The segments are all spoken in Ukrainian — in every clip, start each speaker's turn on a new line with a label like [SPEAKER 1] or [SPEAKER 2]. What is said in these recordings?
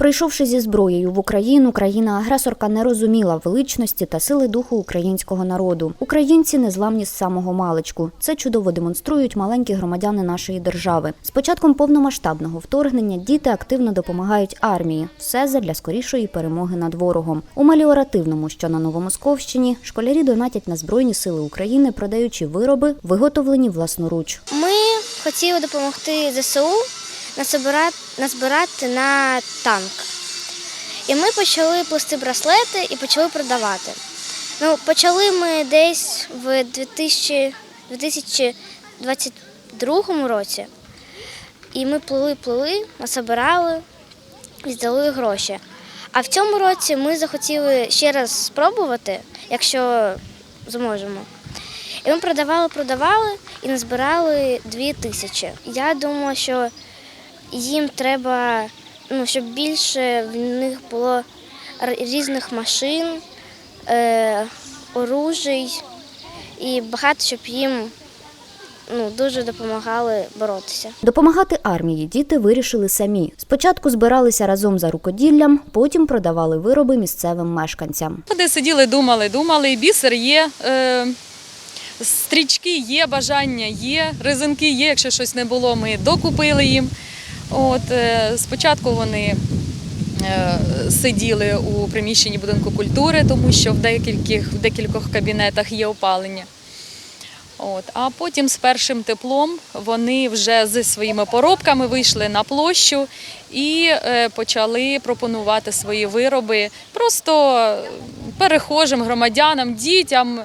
[SPEAKER 1] Прийшовши зі зброєю в Україну, країна-агресорка не розуміла величності та сили духу українського народу. Українці незламні з самого маличку. Це чудово демонструють маленькі громадяни нашої держави. З початком повномасштабного вторгнення діти активно допомагають армії. Все задля скорішої перемоги над ворогом. У меліоративному, що на Новомосковщині, школярі донатять на Збройні сили України, продаючи вироби, виготовлені власноруч.
[SPEAKER 2] Ми хотіли допомогти ЗСУ назбирати на танк. І ми почали плести браслети і почали продавати. Ну, почали ми десь в 2000, 2022 році. І ми плили, плили, насобирали і здали гроші. А в цьому році ми захотіли ще раз спробувати, якщо зможемо. І ми продавали, продавали і назбирали дві тисячі. Я думала, що їм треба, ну, щоб більше в них було різних машин, е, оружий і багато, щоб їм ну, дуже допомагали боротися.
[SPEAKER 1] Допомагати армії діти вирішили самі. Спочатку збиралися разом за рукоділлям, потім продавали вироби місцевим мешканцям.
[SPEAKER 3] Де сиділи, думали, думали, бісер є, е, стрічки є, бажання є, резинки є. Якщо щось не було, ми докупили їм. От, е, спочатку вони е, сиділи у приміщенні будинку культури, тому що в декількох, в декількох кабінетах є опалення. От, а потім з першим теплом вони вже зі своїми поробками вийшли на площу і е, почали пропонувати свої вироби просто перехожим громадянам, дітям,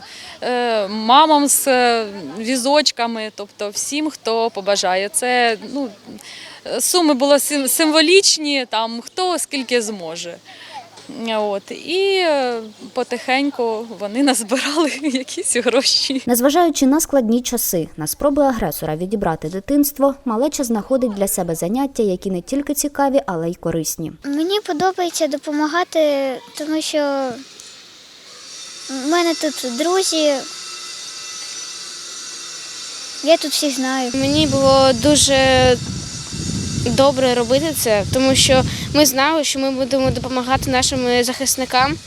[SPEAKER 3] мамам з е, візочками, тобто всім, хто побажає. Це ну, суми були сим- символічні, там хто скільки зможе. От, і е, потихеньку вони назбирали якісь гроші.
[SPEAKER 1] Незважаючи на складні часи, на спроби агресора відібрати дитинство, малеча знаходить для себе заняття, які не тільки цікаві, але й корисні.
[SPEAKER 2] Мені подобається допомагати, тому що в мене тут друзі. Я тут всіх знаю.
[SPEAKER 4] Мені було дуже добре робити це, тому що ми знали, що ми будемо допомагати нашим захисникам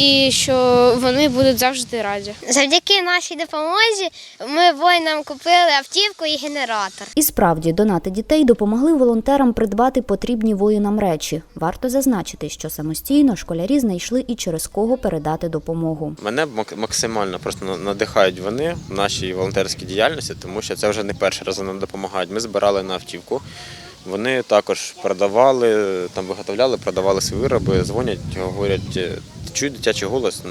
[SPEAKER 4] і що вони будуть завжди раді.
[SPEAKER 2] Завдяки нашій допомозі ми воїнам купили автівку і генератор.
[SPEAKER 1] І справді донати дітей допомогли волонтерам придбати потрібні воїнам речі. Варто зазначити, що самостійно школярі знайшли і через кого передати допомогу.
[SPEAKER 5] Мене мак- максимально просто надихають вони в нашій волонтерській діяльності, тому що це вже не перший раз вони нам допомагають. Ми збирали на автівку. Вони також продавали, там виготовляли, продавали свої вироби, дзвонять, говорять, е, чують дитячий голос.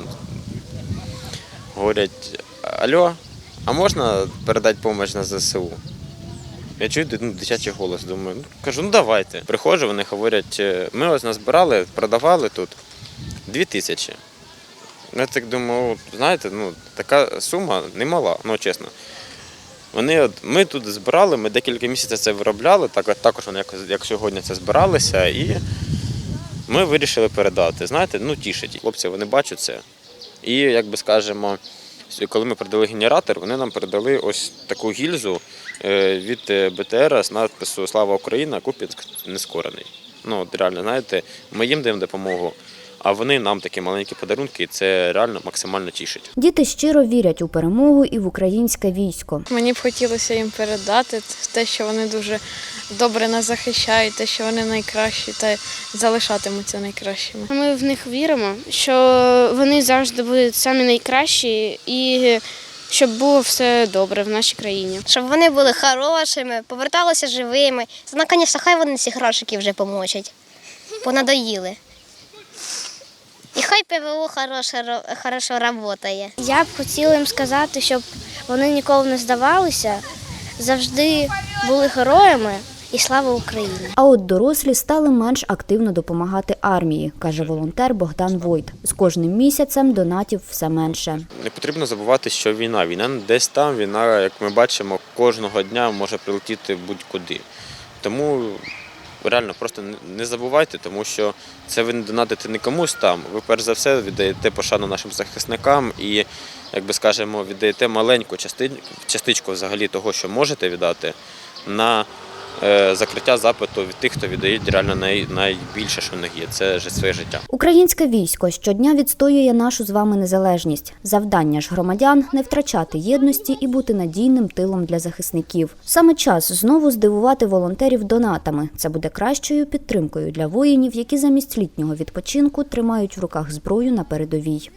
[SPEAKER 5] Говорять, алло, а можна передати допомогу на ЗСУ? Я чую ну, дитячий голос, думаю, ну кажу, ну давайте. Приходжу, вони говорять, «Е, ми ось назбирали, продавали тут дві тисячі. Я так думаю, знаєте, ну така сума немала, ну чесно. Вони, от- ми тут збирали, ми декілька місяців це виробляли, так, також вони як, як сьогодні це збиралися, і ми вирішили передати. Знаєте, ну тішить. Хлопці вони бачать це. І, як би скажемо, коли ми передали генератор, вони нам передали ось таку гільзу е, від е, БТР з надпису Слава Україна, Купінськ нескорений. Ну, от реально, знаєте, ми їм даємо допомогу, а вони нам такі маленькі подарунки, і це реально максимально тішить.
[SPEAKER 1] Діти щиро вірять у перемогу і в українське військо.
[SPEAKER 4] Мені б хотілося їм передати те, що вони дуже добре нас захищають, те, що вони найкращі та залишатимуться найкращими. Ми в них віримо, що вони завжди будуть самі найкращі і щоб було все добре в нашій країні.
[SPEAKER 2] Щоб вони були хорошими, поверталися живими. Ну, звісно, хай вони ці грошики вже помочать. Понадоїли. І хай ПВО хорошо, ро- хорошо працює. Я б хотіла їм сказати, щоб вони ніколи не здавалися, завжди були героями і слава Україні.
[SPEAKER 1] А от дорослі стали менш активно допомагати армії, каже волонтер Богдан Войт. З кожним місяцем донатів все менше.
[SPEAKER 5] Не потрібно забувати, що війна. Війна десь там, війна, як ми бачимо, кожного дня може прилетіти будь-куди. Тому реально просто не- забувайте, тому що це ви не донатите не комусь там. Ви перш за все віддаєте пошану нашим захисникам і, як би скажемо, віддаєте маленьку частичку взагалі того, що можете віддати, на закриття запиту від тих, хто віддає реально най, найбільше, що в них є. Це своє життя.
[SPEAKER 1] Українське військо щодня відстоює нашу з вами незалежність. Завдання ж громадян не втрачати єдності і бути надійним тилом для захисників. Саме час знову здивувати волонтерів донатами. Це буде кращою підтримкою для воїнів, які замість літнього відпочинку тримають в руках зброю на передовій.